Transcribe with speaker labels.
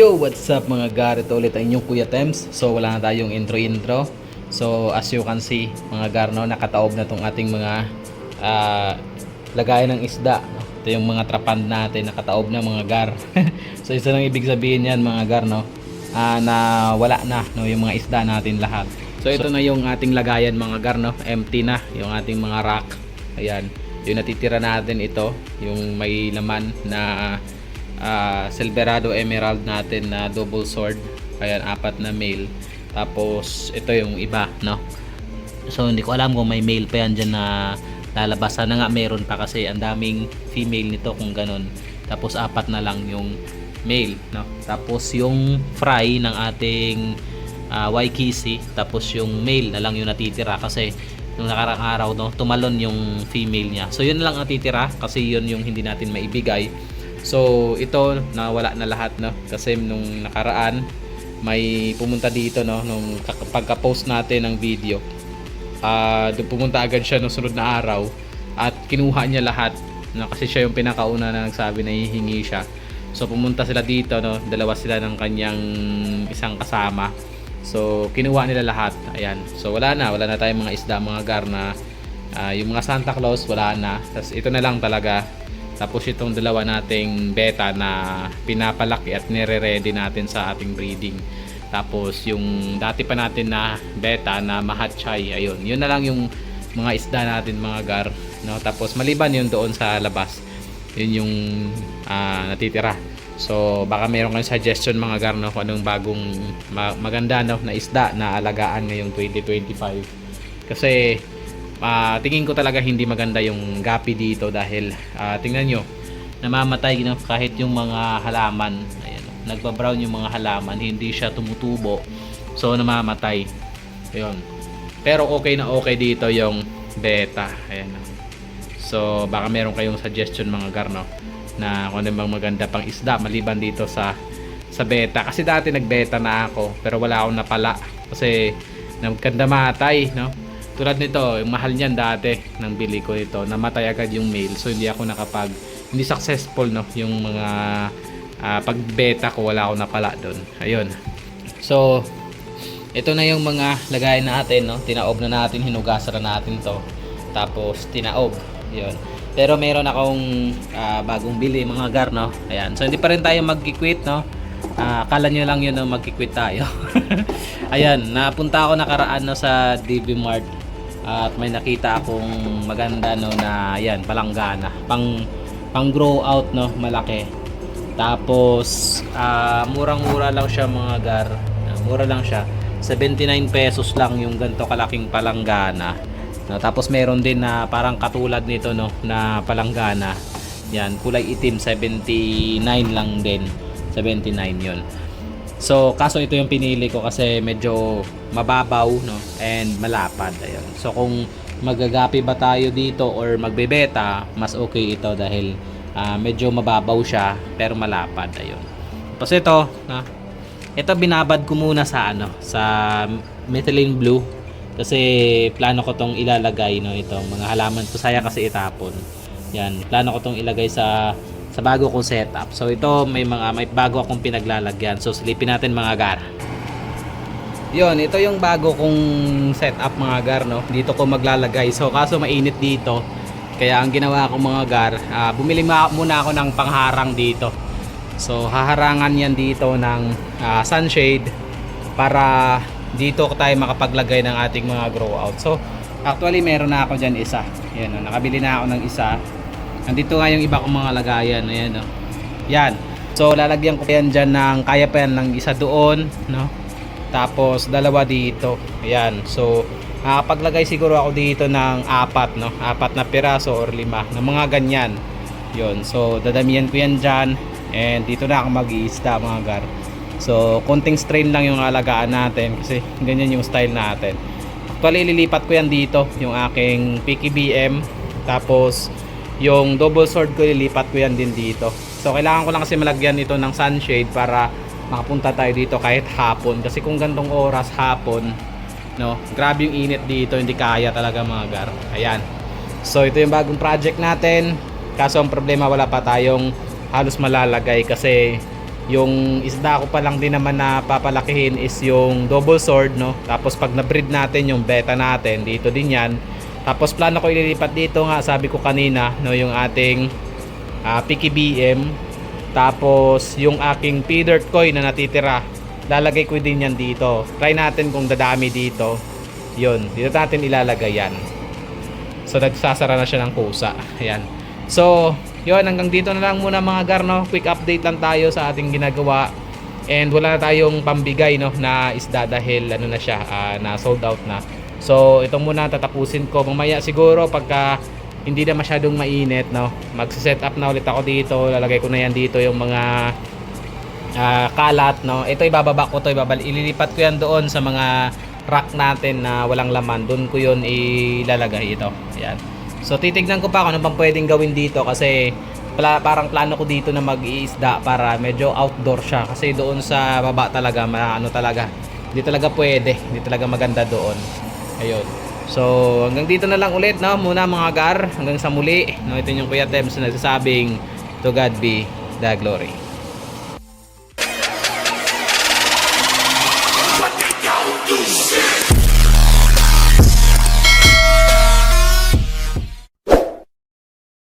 Speaker 1: Yo, what's up mga gar? Ito ulit ang inyong Kuya Tems. So wala na tayong intro-intro. So as you can see, mga gar, no, nakataob na tong ating mga ah, lagayan ng isda. Ito yung mga trapand natin, nakataob na mga gar. so isa lang ibig sabihin yan mga gar, no? Ah, na wala na no, yung mga isda natin lahat. So ito na yung ating lagayan mga gar, no? Empty na yung ating mga rack. Ayan. Yung natitira natin ito, yung may laman na ah, Silverado Emerald natin na double sword. Ayan, apat na male. Tapos, ito yung iba, no? So, hindi ko alam kung may male pa yan dyan na lalabas. Sana nga meron pa kasi ang daming female nito kung ganun. Tapos, apat na lang yung male, no? Tapos, yung fry ng ating uh, Waikisi. Tapos, yung male na lang yung natitira kasi nung nakarang araw, no? Tumalon yung female niya. So, yun lang ang natitira kasi yun yung hindi natin maibigay. So, ito nawala na lahat no kasi nung nakaraan may pumunta dito no nung pagka-post natin ng video. Ah, doon pumunta agad siya nung sunod na araw at kinuha niya lahat no kasi siya yung pinakauna na nagsabi na hihingi siya. So pumunta sila dito no, dalawa sila ng kanyang isang kasama. So kinuha nila lahat. Ayan. So wala na, wala na tayong mga isda, mga gar na ah, yung mga Santa Claus wala na. Tapos ito na lang talaga tapos itong dalawa nating beta na pinapalaki at nire-ready natin sa ating breeding. Tapos yung dati pa natin na beta na mahatchay, ayun. Yun na lang yung mga isda natin mga gar. No? Tapos maliban yun doon sa labas. Yun yung ah, natitira. So baka meron kayong suggestion mga gar no, kung anong bagong ma- maganda no, na isda na alagaan ngayong 2025. Kasi Ah, tingin ko talaga hindi maganda yung gapi dito dahil ah, tingnan nyo namamatay no, kahit yung mga halaman. Ayan, nagbabrown yung mga halaman hindi siya tumutubo. So namamatay. Ayun. Pero okay na okay dito yung beta. Ayan. So baka meron kayong suggestion mga garno na kung ano bang maganda pang isda maliban dito sa sa beta. Kasi dati nagbeta na ako pero wala akong napala. Kasi nagkandamatay no tulad nito, mahal niyan dati nang bili ko ito, namatay agad yung male. So hindi ako nakapag hindi successful no yung mga ah, pagbeta ko wala ako napala doon. Ayun. So ito na yung mga lagay natin no. Tinaob na natin, hinugasan na natin to. Tapos tinaob. 'Yun. Pero meron akong ah, bagong bili mga gar no. Ayan. So hindi pa rin tayo mag-quit no. Ah, akala nyo lang yun no, magkikwit tayo. Ayan, napunta ako nakaraan no, sa DB Mart at may nakita akong maganda no na ayan, palanggana. Pang pang grow out no, malaki. Tapos ah, murang-mura lang siya mga gar. Ah, mura lang siya. 79 pesos lang yung ganto kalaking palanggana. No, tapos meron din na parang katulad nito no na palanggana. Yan, kulay itim 79 lang din. 79 yon. So, kaso ito yung pinili ko kasi medyo mababaw no and malapad ayun. So, kung magagapi ba tayo dito or magbebeta, mas okay ito dahil ah, medyo mababaw siya pero malapad ayun. Tapos ito, na ito binabad ko muna sa ano, sa methylene blue kasi plano ko tong ilalagay no itong mga halaman to saya kasi itapon. Yan, plano ko tong ilagay sa sa bago kong setup. So ito may mga may bago akong pinaglalagyan. So silipin natin mga gar. Yon, ito yung bago kong setup mga gar no. Dito ko maglalagay. So kaso mainit dito. Kaya ang ginawa ko mga gar, ah, bumili muna ako ng pangharang dito. So haharangan yan dito ng ah, sunshade para dito ko tayo makapaglagay ng ating mga grow out. So actually meron na ako diyan isa. Yan, nakabili na ako ng isa. Nandito nga yung iba kong mga lagayan. Ayan, no. Yan. So, lalagyan ko yan dyan ng, kaya pa yan ng isa doon, no? Tapos, dalawa dito. Ayan. So, makakapaglagay siguro ako dito ng apat, no? Apat na piraso or lima. ng mga ganyan. Yun. So, dadamihan ko yan dyan. And dito na ako mag-iista, mga gar. So, konting strain lang yung alagaan natin kasi ganyan yung style natin. Actually, lilipat ko yan dito, yung aking PKBM. Tapos, yung double sword ko lilipat ko yan din dito. So kailangan ko lang kasi malagyan ito ng sunshade para makapunta tayo dito kahit hapon. Kasi kung gantong oras hapon no grabe yung init dito. Hindi kaya talaga mga gar. Ayan. So ito yung bagong project natin. Kaso ang problema wala pa tayong halos malalagay kasi Yung isda ko pa lang din naman na papalakihin is yung double sword, no? Tapos pag na-breed natin yung beta natin, dito din yan. Tapos plano ko ililipat dito nga, sabi ko kanina, no, yung ating ah, Picky BM. Tapos yung aking dirt coin na natitira, lalagay ko din yan dito. Try natin kung dadami dito. Yun, dito natin ilalagay yan. So nagsasara na siya ng kusa. Ayan. So, yun hanggang dito na lang muna mga garno. Quick update lang tayo sa ating ginagawa. And wala na tayong pambigay no na isda dahil ano na siya, ah, na sold out na. So, ito muna tatapusin ko. Mamaya siguro pagka hindi na masyadong mainit no, magse-set up na ulit ako dito. Lalagay ko na yan dito yung mga ah, kalat no. Ito ibababa ko to, ibabal ililipat ko yan doon sa mga rack natin na walang laman. Doon ko 'yon ilalagay ito. Ayan. So titignan ko pa kung ano bang pwedeng gawin dito kasi pala, parang plano ko dito na mag-iisda para medyo outdoor siya kasi doon sa baba talaga ano talaga hindi talaga pwede hindi talaga maganda doon Ayun. So, hanggang dito na lang ulit, no? Muna mga gar, hanggang sa muli. No? Ito yung Kuya Tems na nagsasabing, To God be the glory. But they don't do shit!